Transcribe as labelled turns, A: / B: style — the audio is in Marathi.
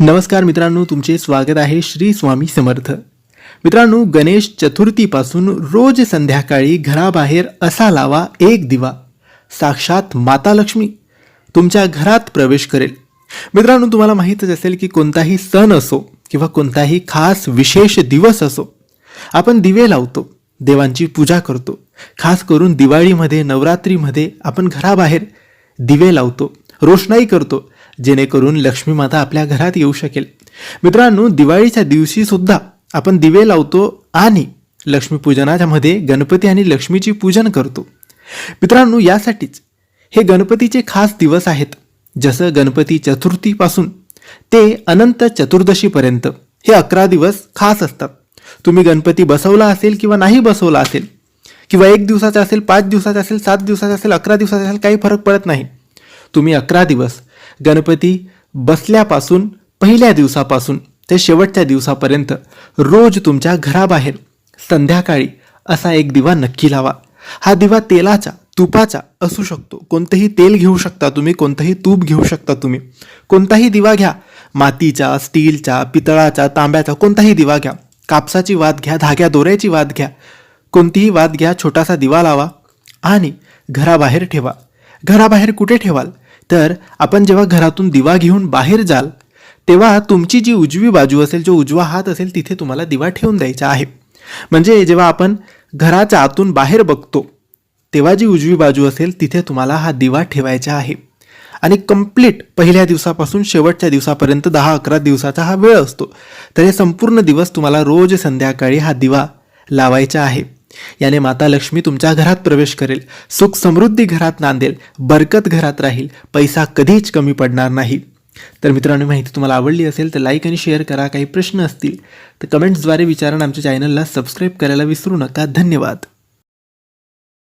A: नमस्कार मित्रांनो तुमचे स्वागत आहे श्री स्वामी समर्थ. मित्रांनो गणेश चतुर्थीपासून रोज संध्याकाळी घराबाहेर असा लावा एक दिवा. साक्षात माता लक्ष्मी. तुमच्या घरात प्रवेश करेल. मित्रांनो तुम्हाला माहीतच असेल की कोणताही सण असो किंवा कोणताही खास विशेष दिवस असो आपण दिवे लावतो देवांची पूजा करतो. खास करून दिवाळीमध्ये नवरात्रीमध्ये आपण घराबाहेर दिवे लावतो रोषणाई करतो. जेणेकरून लक्ष्मी माता आपल्या घरात येऊ शकेल. मित्रांनो दिवाळीच्या दिवशी सुद्धा आपण दिवे लावतो आणि लक्ष्मीपूजनाच्या मध्ये गणपती आणि लक्ष्मीची पूजन करतो. मित्रांनो यासाठीच हे गणपतीचे खास दिवस आहेत. जसं गणपती चतुर्थीपासून ते अनंत चतुर्दशीपर्यंत हे अकरा दिवस खास असतात. तुम्ही गणपती बसवला असेल किंवा नाही बसवला असेल किंवा एक दिवसाचा असेल पाच दिवसाचा असेल सात दिवसाचा असेल अकरा दिवसाचा असेल काही फरक पडत नाही. तुम्ही अकरा दिवस गणपती बसल्यापासून पहिल्या दिवसापासून ते शेवटच्या दिवसापर्यंत रोज तुमच्या घराबाहेर संध्याकाळी असा एक दिवा नक्की लावा. हा दिवा तेलाचा तुपाचा असू शकतो. कोणतंही तेल घेऊ शकता तुम्ही कोणतंही तूप घेऊ शकता तुम्ही. कोणताही दिवा घ्या. मातीचा स्टीलचा पितळाचा तांब्याचा कोणताही दिवा घ्या. कापसाची वाद घ्या धाग्या दोऱ्याची वाद घ्या. कोणतीही वाद घ्या छोटासा दिवा लावा आणि घराबाहेर ठेवा. घराबाहेर कुठे ठेवाल? तर आपण जेव्हा घरातून दिवा घेऊन बाहेर जाल तेव्हा तुमची जी उजवी बाजू असेल जो उजवा हात असेल तिथे तुम्हाला दिवा ठेवून द्यायचा आहे. म्हणजे जेव्हा आपण घराच्या आतून बाहेर बघतो तेव्हा जी उजवी बाजू असेल तिथे तुम्हाला हा दिवा ठेवायचा आहे. आणि कंप्लीट पहिल्या दिवसापासून शेवटच्या दिवसापर्यंत दहा अकरा दिवसाचा हा वेळ असतो. तर हे संपूर्ण दिवस तुम्हाला रोज संध्याकाळी हा दिवा लावायचा आहे. याने माता लक्ष्मी तुमच्या घरात प्रवेश करेल सुख समृद्धी घरात नांदेल बरकत घरात राहील पैसा कधीच कमी पडणार नाही. तर मित्रांनो माहिती तुम्हाला आवडली असेल तर लाईक आणि शेअर करा. काही प्रश्न असतील तर कमेंट्सद्वारे विचारा आमच्या चॅनलला सबस्क्राईब करायला विसरू नका. धन्यवाद.